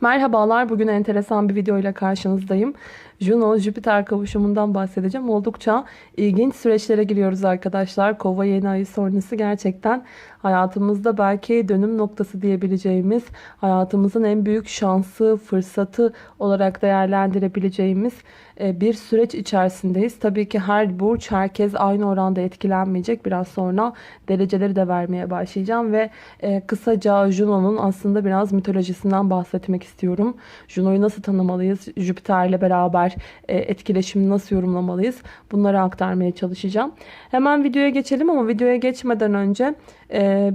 Merhabalar, bugün enteresan bir video ile karşınızdayım. Juno-Jüpiter kavuşumundan bahsedeceğim. Oldukça ilginç süreçlere giriyoruz arkadaşlar. Kova yeni ayı sonrası gerçekten hayatımızda belki dönüm noktası diyebileceğimiz, hayatımızın en büyük şansı, fırsatı olarak değerlendirebileceğimiz bir süreç içerisindeyiz. Tabii ki her burç, herkes aynı oranda etkilenmeyecek. Biraz sonra dereceleri de vermeye başlayacağım ve e, kısaca Juno'nun aslında biraz mitolojisinden bahsetmek istiyorum. Juno'yu nasıl tanımalıyız? Jüpiter'le beraber e, etkileşimi nasıl yorumlamalıyız? Bunları aktarmaya çalışacağım. Hemen videoya geçelim ama videoya geçmeden önce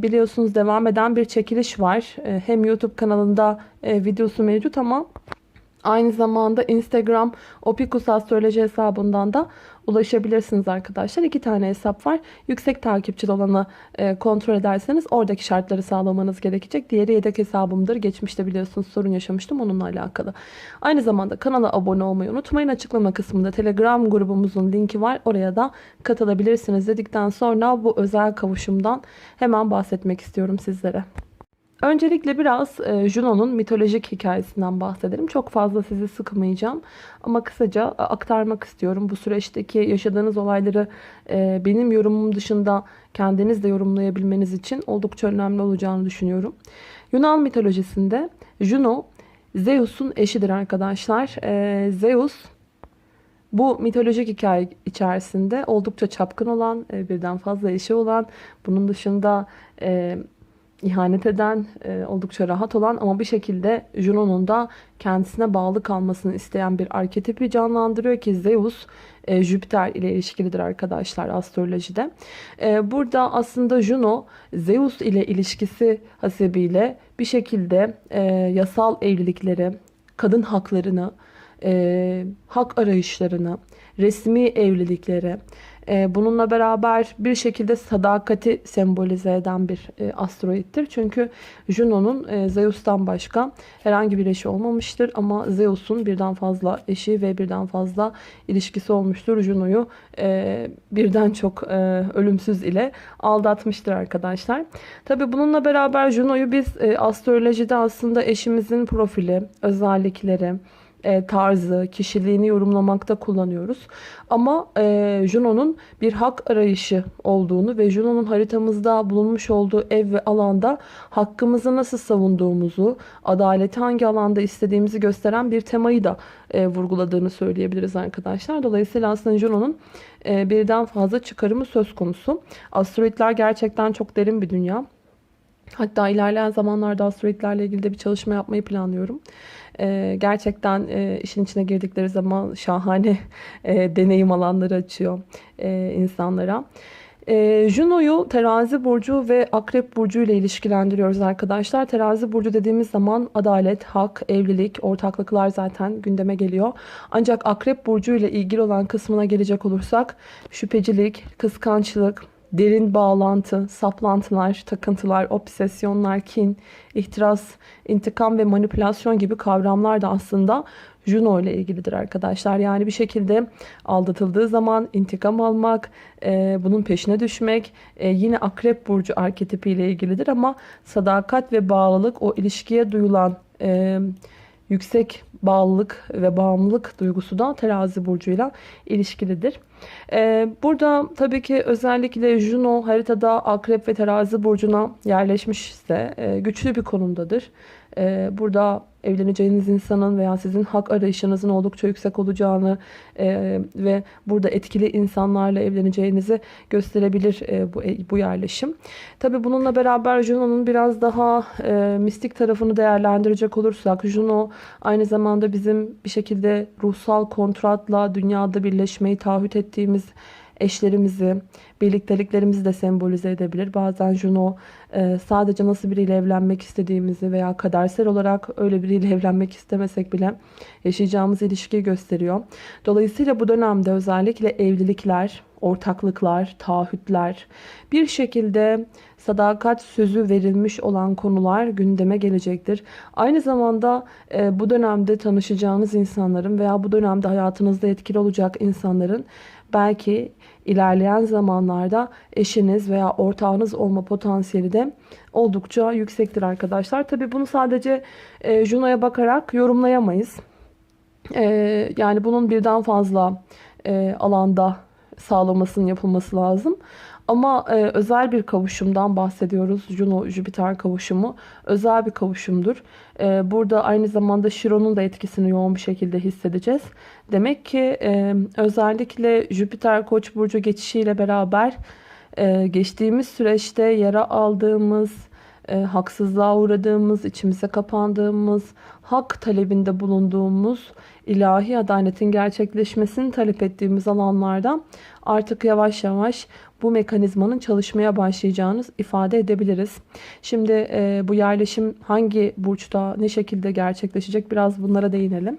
biliyorsunuz devam eden bir çekiliş var. Hem YouTube kanalında videosu mevcut ama Aynı zamanda Instagram Opikus Astroloji hesabından da ulaşabilirsiniz arkadaşlar. İki tane hesap var. Yüksek takipçili olanı e, kontrol ederseniz oradaki şartları sağlamanız gerekecek. Diğeri yedek hesabımdır. Geçmişte biliyorsunuz sorun yaşamıştım onunla alakalı. Aynı zamanda kanala abone olmayı unutmayın. Açıklama kısmında Telegram grubumuzun linki var. Oraya da katılabilirsiniz dedikten sonra bu özel kavuşumdan hemen bahsetmek istiyorum sizlere. Öncelikle biraz e, Juno'nun mitolojik hikayesinden bahsedelim. Çok fazla sizi sıkmayacağım ama kısaca e, aktarmak istiyorum. Bu süreçteki yaşadığınız olayları e, benim yorumum dışında kendiniz de yorumlayabilmeniz için oldukça önemli olacağını düşünüyorum. Yunan mitolojisinde Juno Zeus'un eşidir arkadaşlar. Zeus bu mitolojik hikaye içerisinde oldukça çapkın olan, birden fazla eşi olan, bunun dışında ihanet eden, e, oldukça rahat olan ama bir şekilde Juno'nun da kendisine bağlı kalmasını isteyen bir arketipi canlandırıyor ki Zeus e, Jüpiter ile ilişkilidir arkadaşlar astrolojide. E, burada aslında Juno Zeus ile ilişkisi hasebiyle bir şekilde e, yasal evlilikleri, kadın haklarını, e, hak arayışlarını, resmi evlilikleri, e, bununla beraber bir şekilde sadakati sembolize eden bir e, asteroittir. Çünkü Juno'nun e, Zeus'tan başka herhangi bir eşi olmamıştır. Ama Zeus'un birden fazla eşi ve birden fazla ilişkisi olmuştur. Juno'yu birden çok ölümsüz ile aldatmıştır arkadaşlar. Tabi bununla beraber Juno'yu biz astrolojide aslında eşimizin profili, özellikleri, e, tarzı, kişiliğini yorumlamakta kullanıyoruz. Ama e, Juno'nun bir hak arayışı olduğunu ve Juno'nun haritamızda bulunmuş olduğu ev ve alanda hakkımızı nasıl savunduğumuzu, adaleti hangi alanda istediğimizi gösteren bir temayı da e, vurguladığını söyleyebiliriz arkadaşlar. Dolayısıyla aslında Juno'nun e, birden fazla çıkarımı söz konusu. Asteroidler gerçekten çok derin bir dünya. Hatta ilerleyen zamanlarda asteroidlerle ilgili de bir çalışma yapmayı planlıyorum. Ee, gerçekten e, işin içine girdikleri zaman şahane e, deneyim alanları açıyor e, insanlara. E, Juno'yu terazi burcu ve akrep burcu ile ilişkilendiriyoruz arkadaşlar. Terazi burcu dediğimiz zaman adalet, hak, evlilik, ortaklıklar zaten gündeme geliyor. Ancak akrep burcu ile ilgili olan kısmına gelecek olursak şüphecilik, kıskançlık, derin bağlantı, saplantılar, takıntılar, obsesyonlar, kin, ihtiras, intikam ve manipülasyon gibi kavramlar da aslında Juno ile ilgilidir arkadaşlar. Yani bir şekilde aldatıldığı zaman intikam almak, e, bunun peşine düşmek e, yine akrep burcu arketipi ile ilgilidir ama sadakat ve bağlılık o ilişkiye duyulan e, yüksek bağlılık ve bağımlılık duygusu da terazi burcuyla ilişkilidir. Ee, burada tabii ki özellikle Juno haritada akrep ve terazi burcuna yerleşmişse e, güçlü bir konumdadır. Ee, burada evleneceğiniz insanın veya sizin hak arayışınızın oldukça yüksek olacağını e, ve burada etkili insanlarla evleneceğinizi gösterebilir e, bu, bu yerleşim. Tabi bununla beraber Juno'nun biraz daha e, mistik tarafını değerlendirecek olursak Juno aynı zamanda bizim bir şekilde ruhsal kontratla dünyada birleşmeyi taahhüt ettiğimiz eşlerimizi, birlikteliklerimizi de sembolize edebilir. Bazen Juno e, sadece nasıl biriyle evlenmek istediğimizi veya kadersel olarak öyle biriyle evlenmek istemesek bile yaşayacağımız ilişkiyi gösteriyor. Dolayısıyla bu dönemde özellikle evlilikler, ortaklıklar, taahhütler, bir şekilde sadakat sözü verilmiş olan konular gündeme gelecektir. Aynı zamanda e, bu dönemde tanışacağınız insanların veya bu dönemde hayatınızda etkili olacak insanların belki ilerleyen zamanlarda eşiniz veya ortağınız olma potansiyeli de oldukça yüksektir arkadaşlar. Tabi bunu sadece e, Juno'ya bakarak yorumlayamayız. E, yani bunun birden fazla e, alanda sağlamasının yapılması lazım. Ama e, özel bir kavuşumdan bahsediyoruz. Juno-Jüpiter kavuşumu özel bir kavuşumdur. E, burada aynı zamanda Şiron'un da etkisini yoğun bir şekilde hissedeceğiz. Demek ki e, özellikle Jüpiter Koç burcu geçişiyle beraber e, geçtiğimiz süreçte yara aldığımız, e, haksızlığa uğradığımız, içimize kapandığımız, hak talebinde bulunduğumuz, ilahi adaletin gerçekleşmesini talep ettiğimiz alanlarda artık yavaş yavaş bu mekanizmanın çalışmaya başlayacağını ifade edebiliriz. Şimdi e, bu yerleşim hangi burçta ne şekilde gerçekleşecek biraz bunlara değinelim.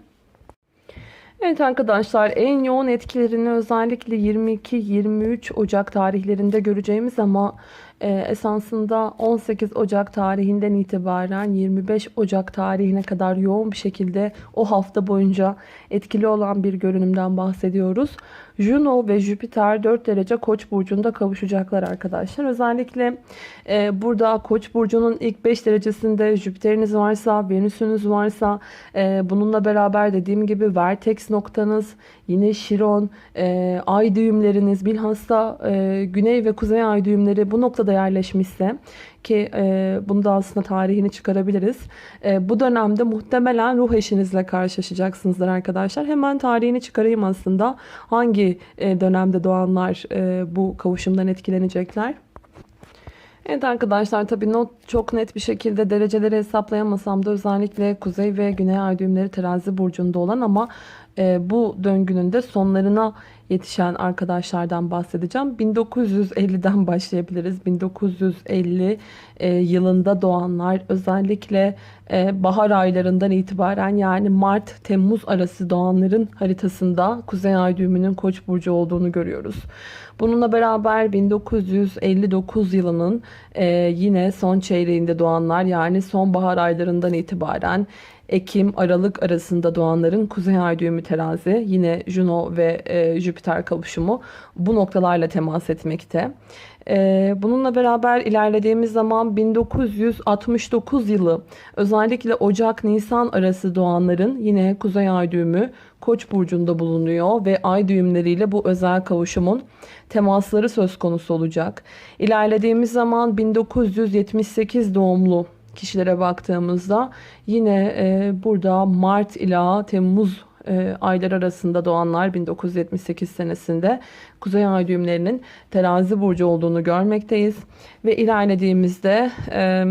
Evet arkadaşlar en yoğun etkilerini özellikle 22-23 Ocak tarihlerinde göreceğimiz ama e, esasında 18 Ocak tarihinden itibaren 25 Ocak tarihine kadar yoğun bir şekilde o hafta boyunca etkili olan bir görünümden bahsediyoruz. Juno ve Jüpiter 4 derece Koç burcunda kavuşacaklar arkadaşlar. Özellikle e, burada Koç burcunun ilk 5 derecesinde Jüpiter'iniz varsa, Venüs'ünüz varsa e, bununla beraber dediğim gibi vertex noktanız, yine Şiron, e, ay düğümleriniz bilhassa e, güney ve kuzey ay düğümleri bu noktada yerleşmişse ki e, bunu da aslında tarihini çıkarabiliriz. E, bu dönemde muhtemelen ruh eşinizle karşılaşacaksınızdır arkadaşlar. Hemen tarihini çıkarayım aslında. Hangi e, dönemde doğanlar e, bu kavuşumdan etkilenecekler? Evet arkadaşlar tabii not çok net bir şekilde dereceleri hesaplayamasam da özellikle kuzey ve güney ay düğümleri terazi burcunda olan ama e, bu döngünün de sonlarına yetişen arkadaşlardan bahsedeceğim. 1950'den başlayabiliriz. 1950 e, yılında doğanlar özellikle bahar aylarından itibaren yani Mart-Temmuz arası doğanların haritasında Kuzey Ay düğümünün Koç burcu olduğunu görüyoruz. Bununla beraber 1959 yılının e, yine son çeyreğinde doğanlar yani sonbahar aylarından itibaren Ekim, Aralık arasında doğanların Kuzey Ay düğümü terazi, yine Juno ve e, Jüpiter kavuşumu bu noktalarla temas etmekte. E, bununla beraber ilerlediğimiz zaman 1969 yılı özellikle Ocak-Nisan arası doğanların yine Kuzey Ay düğümü Koç burcunda bulunuyor ve ay düğümleriyle bu özel kavuşumun temasları söz konusu olacak. İlerlediğimiz zaman 1978 doğumlu kişilere baktığımızda yine e, burada Mart ila Temmuz e, aylar arasında doğanlar 1978 senesinde Kuzey Ay düğümlerinin terazi burcu olduğunu görmekteyiz. Ve ilerlediğimizde e,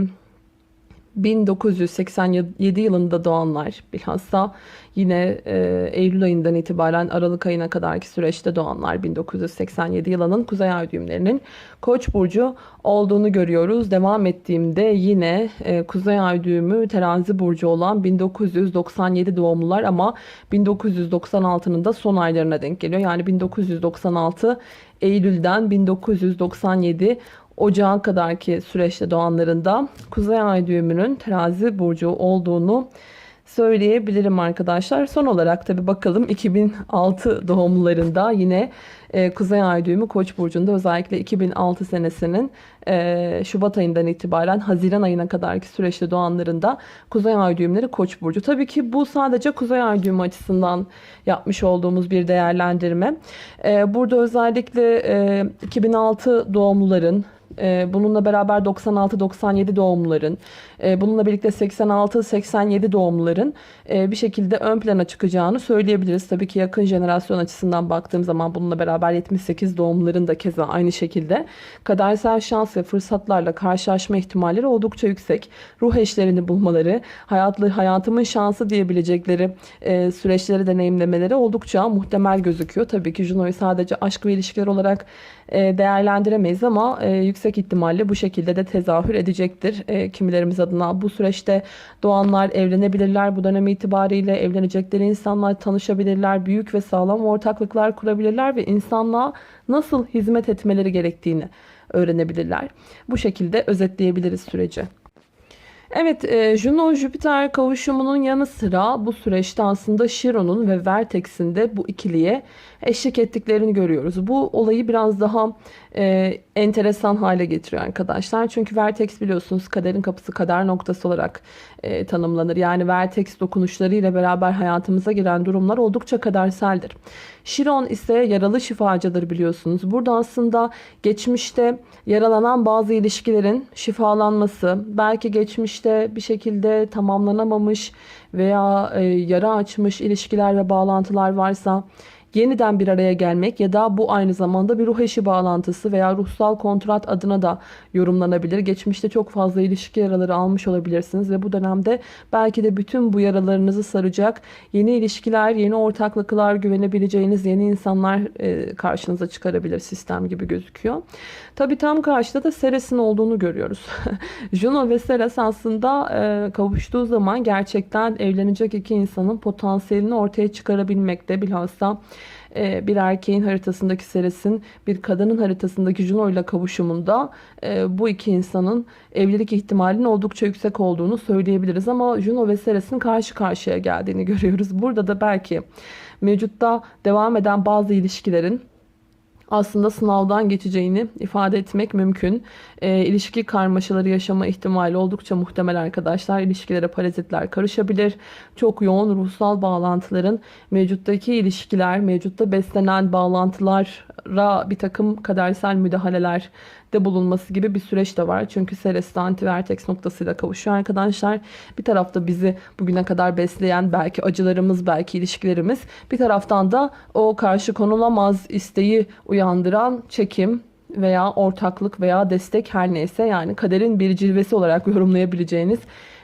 1987 yılında doğanlar bilhassa yine e, Eylül ayından itibaren Aralık ayına kadarki süreçte doğanlar 1987 yılının kuzey ay düğümlerinin Koç burcu olduğunu görüyoruz. Devam ettiğimde yine e, kuzey ay düğümü terazi burcu olan 1997 doğumlular ama 1996'nın da son aylarına denk geliyor. Yani 1996 Eylül'den 1997 Ocağa kadarki süreçte doğanlarında Kuzey Ay düğümünün terazi burcu olduğunu söyleyebilirim arkadaşlar. Son olarak tabi bakalım 2006 doğumlularında yine e, Kuzey Ay düğümü Koç burcunda özellikle 2006 senesinin e, Şubat ayından itibaren Haziran ayına kadarki süreçte doğanlarında Kuzey Ay düğümleri Koç burcu. Tabii ki bu sadece Kuzey Ay düğümü açısından yapmış olduğumuz bir değerlendirme. E, burada özellikle e, 2006 doğumluların bununla beraber 96-97 doğumluların, e, bununla birlikte 86-87 doğumluların e, bir şekilde ön plana çıkacağını söyleyebiliriz. Tabii ki yakın jenerasyon açısından baktığım zaman bununla beraber 78 doğumluların da keza aynı şekilde kadersel şans ve fırsatlarla karşılaşma ihtimalleri oldukça yüksek. Ruh eşlerini bulmaları, hayatlı hayatımın şansı diyebilecekleri e, süreçleri deneyimlemeleri oldukça muhtemel gözüküyor. Tabii ki Juno'yu sadece aşk ve ilişkiler olarak değerlendiremeyiz ama yüksek ihtimalle bu şekilde de tezahür edecektir. Kimilerimiz adına bu süreçte doğanlar evlenebilirler. Bu dönem itibariyle evlenecekleri insanlar tanışabilirler. Büyük ve sağlam ortaklıklar kurabilirler ve insanlığa nasıl hizmet etmeleri gerektiğini öğrenebilirler. Bu şekilde özetleyebiliriz süreci. Evet, e, Juno-Jüpiter kavuşumunun yanı sıra bu süreçte aslında Chiron'un ve Vertex'in de bu ikiliye eşlik ettiklerini görüyoruz. Bu olayı biraz daha e, enteresan hale getiriyor arkadaşlar. Çünkü Vertex biliyorsunuz kaderin kapısı kader noktası olarak e, tanımlanır. Yani Vertex dokunuşlarıyla beraber hayatımıza giren durumlar oldukça kaderseldir. Chiron ise yaralı şifacıdır biliyorsunuz. Burada aslında geçmişte yaralanan bazı ilişkilerin şifalanması, belki geçmişte bir şekilde tamamlanamamış veya e, yara açmış ilişkiler ve bağlantılar varsa yeniden bir araya gelmek ya da bu aynı zamanda bir ruh eşi bağlantısı veya ruhsal kontrat adına da yorumlanabilir. Geçmişte çok fazla ilişki yaraları almış olabilirsiniz ve bu dönemde belki de bütün bu yaralarınızı saracak yeni ilişkiler, yeni ortaklıklar, güvenebileceğiniz yeni insanlar e, karşınıza çıkarabilir sistem gibi gözüküyor. Tabi tam karşıda da Ceres'in olduğunu görüyoruz. Juno ve Ceres aslında e, kavuştuğu zaman gerçekten evlenecek iki insanın potansiyelini ortaya çıkarabilmekte. Bilhassa e, bir erkeğin haritasındaki Ceres'in bir kadının haritasındaki Juno ile kavuşumunda e, bu iki insanın evlilik ihtimalinin oldukça yüksek olduğunu söyleyebiliriz. Ama Juno ve Ceres'in karşı karşıya geldiğini görüyoruz. Burada da belki mevcutta devam eden bazı ilişkilerin aslında sınavdan geçeceğini ifade etmek mümkün. E, ilişki karmaşaları yaşama ihtimali oldukça muhtemel arkadaşlar. İlişkilere parazitler karışabilir. Çok yoğun ruhsal bağlantıların mevcuttaki ilişkiler, mevcutta beslenen bağlantılara bir takım kadersel müdahaleler de bulunması gibi bir süreç de var. Çünkü Ceres anti-vertex noktasıyla kavuşuyor arkadaşlar. Bir tarafta bizi bugüne kadar besleyen belki acılarımız, belki ilişkilerimiz. Bir taraftan da o karşı konulamaz isteği uyandıran çekim, veya ortaklık veya destek her neyse yani kaderin bir cilvesi olarak yorumlayabileceğiniz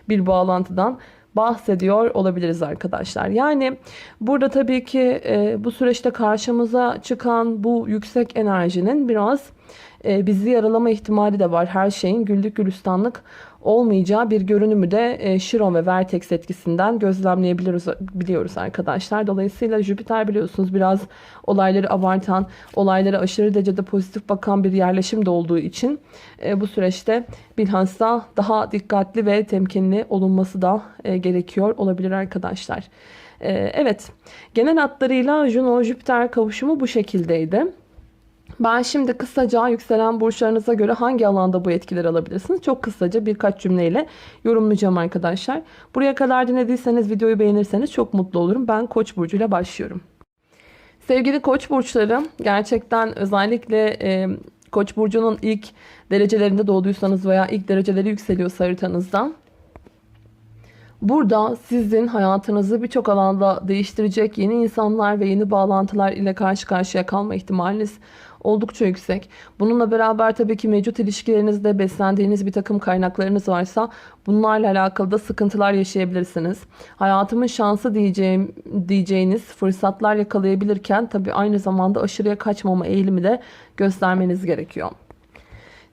bir bağlantıdan bahsediyor olabiliriz arkadaşlar. Yani burada tabii ki e, bu süreçte karşımıza çıkan bu yüksek enerjinin biraz e, bizi yaralama ihtimali de var. Her şeyin güllük gülistanlık olmayacağı bir görünümü de e, Chiron ve Vertex etkisinden gözlemleyebiliyoruz biliyoruz arkadaşlar. Dolayısıyla Jüpiter biliyorsunuz biraz olayları abartan, olaylara aşırı derecede pozitif bakan bir yerleşim de olduğu için e, bu süreçte bilhassa daha dikkatli ve temkinli olunması da e, gerekiyor olabilir arkadaşlar. E, evet, genel hatlarıyla Juno-Jüpiter kavuşumu bu şekildeydi. Ben şimdi kısaca yükselen burçlarınıza göre hangi alanda bu etkileri alabilirsiniz? Çok kısaca birkaç cümleyle yorumlayacağım arkadaşlar. Buraya kadar dinlediyseniz videoyu beğenirseniz çok mutlu olurum. Ben Koç burcuyla başlıyorum. Sevgili Koç burçları gerçekten özellikle e, Koç burcunun ilk derecelerinde doğduysanız veya ilk dereceleri yükseliyorsa haritanızdan Burada sizin hayatınızı birçok alanda değiştirecek yeni insanlar ve yeni bağlantılar ile karşı karşıya kalma ihtimaliniz oldukça yüksek. Bununla beraber tabii ki mevcut ilişkilerinizde beslendiğiniz bir takım kaynaklarınız varsa bunlarla alakalı da sıkıntılar yaşayabilirsiniz. Hayatımın şansı diyeceğim, diyeceğiniz fırsatlar yakalayabilirken tabii aynı zamanda aşırıya kaçmama eğilimi de göstermeniz gerekiyor.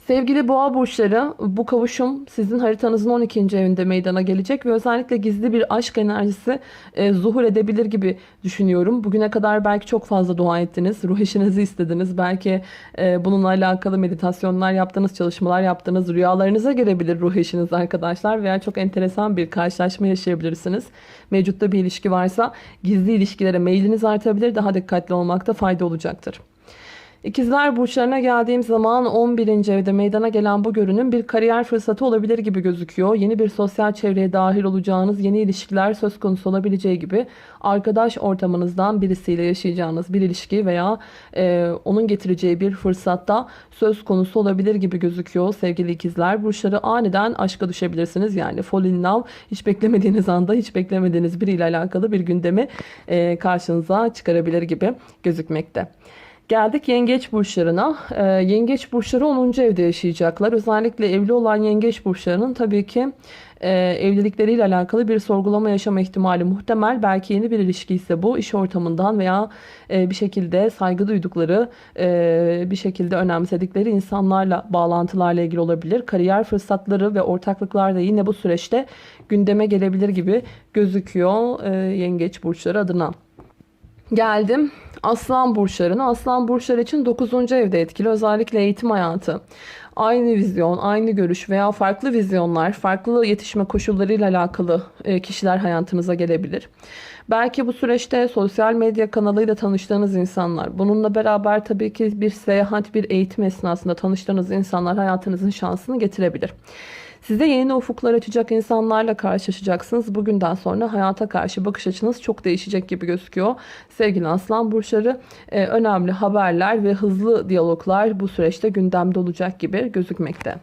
Sevgili boğa burçları bu kavuşum sizin haritanızın 12. evinde meydana gelecek ve özellikle gizli bir aşk enerjisi e, zuhur edebilir gibi düşünüyorum. Bugüne kadar belki çok fazla dua ettiniz, ruh eşinizi istediniz. Belki e, bununla alakalı meditasyonlar yaptınız, çalışmalar yaptınız. Rüyalarınıza girebilir ruh eşiniz arkadaşlar veya çok enteresan bir karşılaşma yaşayabilirsiniz. Mevcutta bir ilişki varsa gizli ilişkilere meyliniz artabilir. Daha dikkatli olmakta fayda olacaktır. İkizler burçlarına geldiğim zaman 11. evde meydana gelen bu görünüm bir kariyer fırsatı olabilir gibi gözüküyor. Yeni bir sosyal çevreye dahil olacağınız yeni ilişkiler söz konusu olabileceği gibi arkadaş ortamınızdan birisiyle yaşayacağınız bir ilişki veya e, onun getireceği bir fırsatta söz konusu olabilir gibi gözüküyor sevgili ikizler. Burçları aniden aşka düşebilirsiniz. Yani fall in love hiç beklemediğiniz anda hiç beklemediğiniz biriyle alakalı bir gündemi e, karşınıza çıkarabilir gibi gözükmekte. Geldik yengeç burçlarına. Ee, yengeç burçları 10. evde yaşayacaklar. Özellikle evli olan yengeç burçlarının tabii ki e, evlilikleriyle alakalı bir sorgulama yaşama ihtimali muhtemel. Belki yeni bir ilişki ise bu iş ortamından veya e, bir şekilde saygı duydukları, e, bir şekilde önemsedikleri insanlarla bağlantılarla ilgili olabilir. Kariyer fırsatları ve ortaklıklar da yine bu süreçte gündeme gelebilir gibi gözüküyor e, yengeç burçları adına. Geldim Aslan burçlarına. Aslan burçları için 9. evde etkili. Özellikle eğitim hayatı, aynı vizyon, aynı görüş veya farklı vizyonlar, farklı yetişme koşullarıyla alakalı e, kişiler hayatınıza gelebilir. Belki bu süreçte sosyal medya kanalıyla tanıştığınız insanlar, bununla beraber tabii ki bir seyahat, bir eğitim esnasında tanıştığınız insanlar hayatınızın şansını getirebilir. Size yeni ufuklar açacak insanlarla karşılaşacaksınız. Bugünden sonra hayata karşı bakış açınız çok değişecek gibi gözüküyor. Sevgili Aslan Burçları e, önemli haberler ve hızlı diyaloglar bu süreçte gündemde olacak gibi gözükmekte.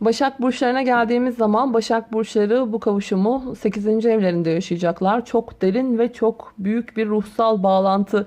Başak Burçlarına geldiğimiz zaman Başak Burçları bu kavuşumu 8. evlerinde yaşayacaklar. Çok derin ve çok büyük bir ruhsal bağlantı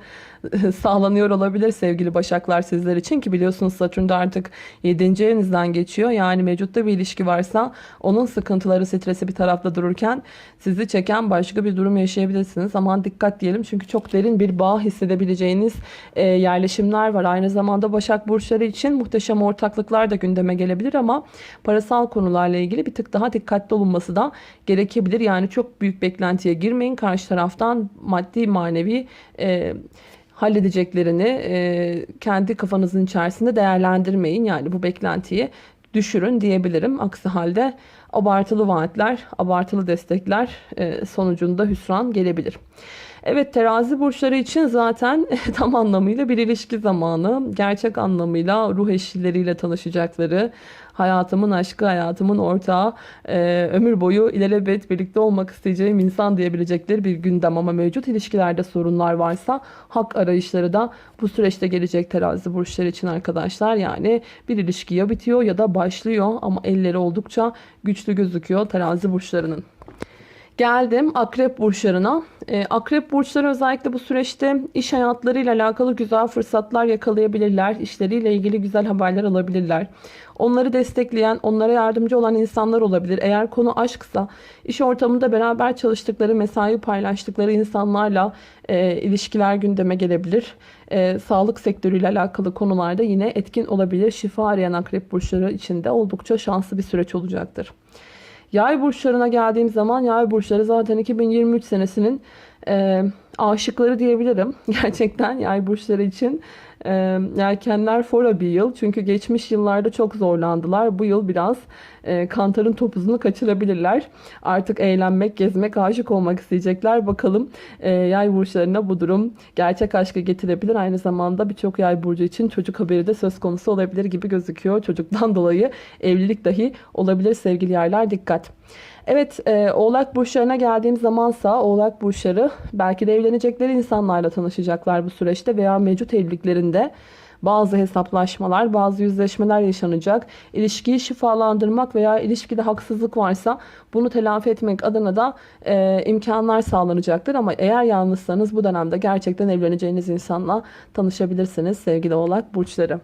sağlanıyor olabilir sevgili Başaklar sizler için ki biliyorsunuz Satürn artık 7. evinizden geçiyor. Yani mevcutta bir ilişki varsa onun sıkıntıları, stresi bir tarafta dururken sizi çeken başka bir durum yaşayabilirsiniz. Aman dikkat diyelim çünkü çok derin bir bağ hissedebileceğiniz e, yerleşimler var. Aynı zamanda Başak Burçları için muhteşem ortaklıklar da gündeme gelebilir ama parasal konularla ilgili bir tık daha dikkatli olunması da gerekebilir. Yani çok büyük beklentiye girmeyin. Karşı taraftan maddi manevi e, halledeceklerini e, kendi kafanızın içerisinde değerlendirmeyin. Yani bu beklentiyi düşürün diyebilirim. Aksi halde abartılı vaatler, abartılı destekler e, sonucunda hüsran gelebilir. Evet terazi burçları için zaten tam anlamıyla bir ilişki zamanı. Gerçek anlamıyla ruh eşleriyle tanışacakları, hayatımın aşkı, hayatımın ortağı, e, ömür boyu ilelebet birlikte olmak isteyeceğim insan diyebilecekleri bir gündem. Ama mevcut ilişkilerde sorunlar varsa hak arayışları da bu süreçte gelecek terazi burçları için arkadaşlar. Yani bir ilişki ya bitiyor ya da başlıyor ama elleri oldukça güçlü gözüküyor terazi burçlarının. Geldim akrep burçlarına. E, akrep burçları özellikle bu süreçte iş hayatlarıyla alakalı güzel fırsatlar yakalayabilirler. İşleriyle ilgili güzel haberler alabilirler. Onları destekleyen, onlara yardımcı olan insanlar olabilir. Eğer konu aşksa iş ortamında beraber çalıştıkları, mesai paylaştıkları insanlarla e, ilişkiler gündeme gelebilir. E, sağlık sektörüyle alakalı konularda yine etkin olabilir. Şifa arayan akrep burçları için de oldukça şanslı bir süreç olacaktır. Yay burçlarına geldiğim zaman yay burçları zaten 2023 senesinin e, aşıkları diyebilirim. Gerçekten yay burçları için e, yelkenler fora bir yıl. Çünkü geçmiş yıllarda çok zorlandılar. Bu yıl biraz kantarın topuzunu kaçırabilirler. Artık eğlenmek, gezmek, aşık olmak isteyecekler. Bakalım yay burçlarına bu durum gerçek aşkı getirebilir. Aynı zamanda birçok yay burcu için çocuk haberi de söz konusu olabilir gibi gözüküyor. Çocuktan dolayı evlilik dahi olabilir sevgili yaylar. Dikkat. Evet e, oğlak burçlarına geldiğim zamansa oğlak burçları belki de evlenecekleri insanlarla tanışacaklar bu süreçte veya mevcut evliliklerinde bazı hesaplaşmalar, bazı yüzleşmeler yaşanacak. İlişkiyi şifalandırmak veya ilişkide haksızlık varsa bunu telafi etmek adına da e, imkanlar sağlanacaktır. Ama eğer yalnızsanız bu dönemde gerçekten evleneceğiniz insanla tanışabilirsiniz sevgili oğlak burçları.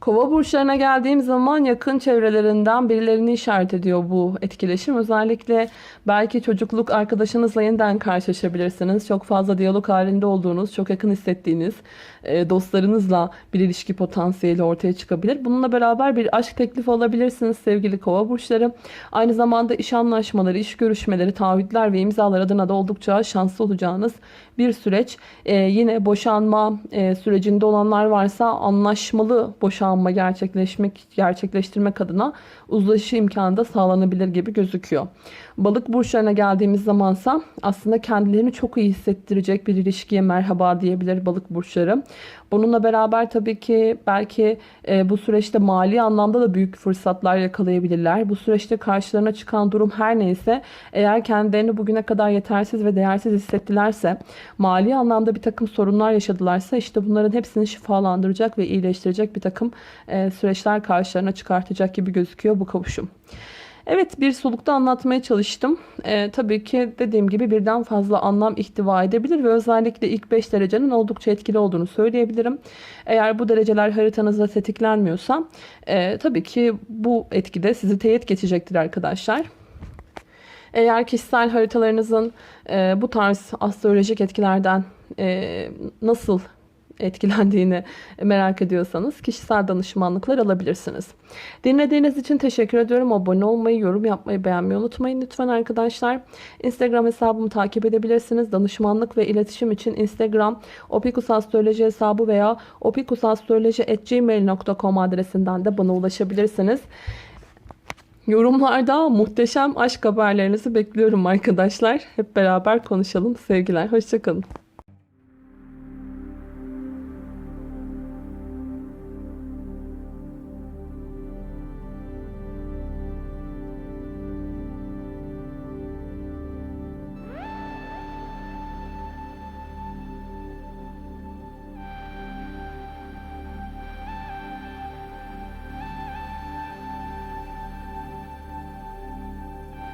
Kova burçlarına geldiğim zaman yakın çevrelerinden birilerini işaret ediyor bu etkileşim. Özellikle belki çocukluk arkadaşınızla yeniden karşılaşabilirsiniz. Çok fazla diyalog halinde olduğunuz, çok yakın hissettiğiniz e, dostlarınızla bir ilişki potansiyeli ortaya çıkabilir. Bununla beraber bir aşk teklifi alabilirsiniz sevgili kova burçları. Aynı zamanda iş anlaşmaları, iş görüşmeleri, taahhütler ve imzalar adına da oldukça şanslı olacağınız bir süreç. Ee, yine boşanma e, sürecinde olanlar varsa anlaşmalı boşanma gerçekleşmek gerçekleştirmek adına uzlaşı imkanı da sağlanabilir gibi gözüküyor. Balık burçlarına geldiğimiz zamansa aslında kendilerini çok iyi hissettirecek bir ilişkiye merhaba diyebilir balık burçları. Bununla beraber tabii ki belki e, bu süreçte mali anlamda da büyük fırsatlar yakalayabilirler. Bu süreçte karşılarına çıkan durum her neyse eğer kendilerini bugüne kadar yetersiz ve değersiz hissettilerse mali anlamda bir takım sorunlar yaşadılarsa işte bunların hepsini şifalandıracak ve iyileştirecek bir takım e, süreçler karşılarına çıkartacak gibi gözüküyor bu kavuşum. Evet bir solukta anlatmaya çalıştım. Ee, tabii ki dediğim gibi birden fazla anlam ihtiva edebilir ve özellikle ilk 5 derecenin oldukça etkili olduğunu söyleyebilirim. Eğer bu dereceler haritanızda tetiklenmiyorsa e, tabii ki bu etkide sizi teyit geçecektir arkadaşlar. Eğer kişisel haritalarınızın e, bu tarz astrolojik etkilerden e, nasıl etkilendiğini merak ediyorsanız kişisel danışmanlıklar alabilirsiniz. Dinlediğiniz için teşekkür ediyorum. Abone olmayı, yorum yapmayı, beğenmeyi unutmayın lütfen arkadaşlar. Instagram hesabımı takip edebilirsiniz. Danışmanlık ve iletişim için Instagram opikusastroloji hesabı veya opikusastroloji.gmail.com adresinden de bana ulaşabilirsiniz. Yorumlarda muhteşem aşk haberlerinizi bekliyorum arkadaşlar. Hep beraber konuşalım. Sevgiler. Hoşçakalın.